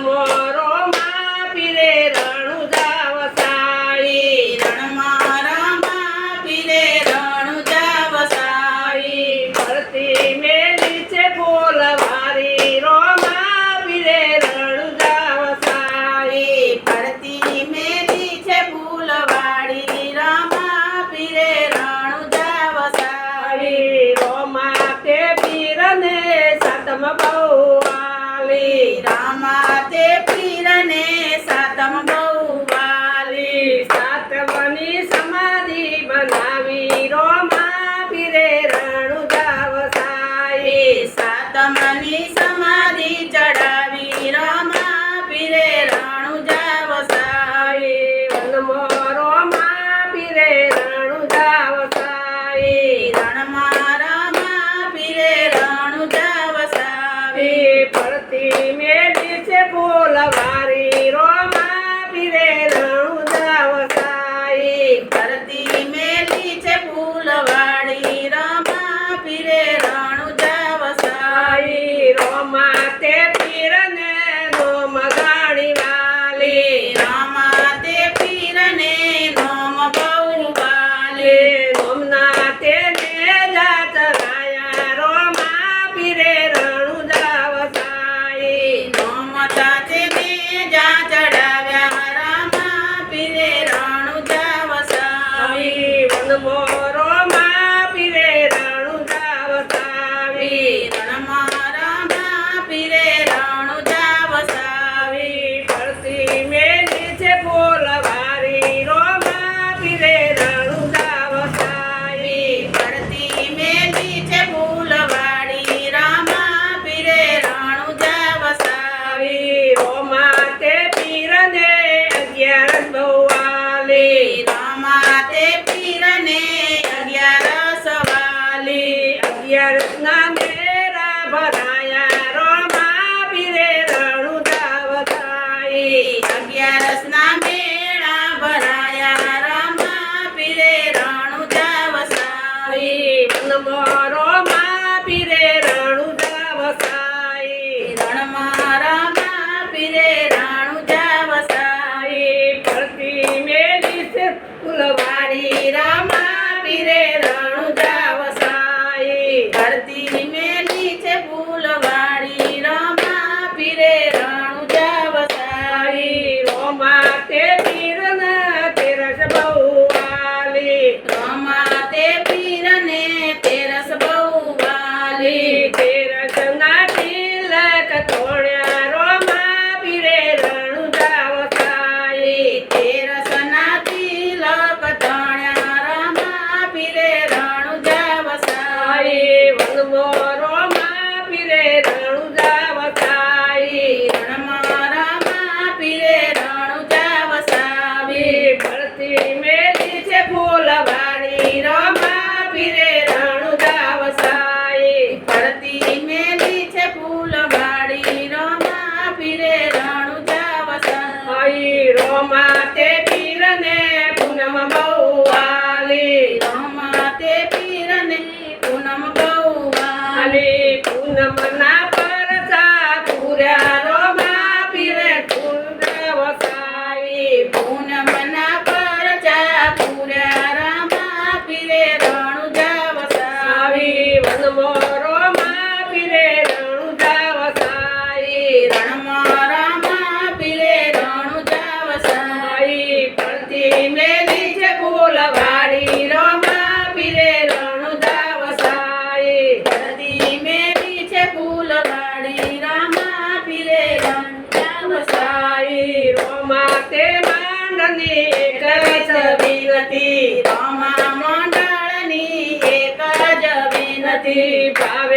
amor. યર્ષના મેરા ભરાયા રોમા પીરે રણુ દાવતાઈ અગિયારસના મેરા માટે નથી ભાવ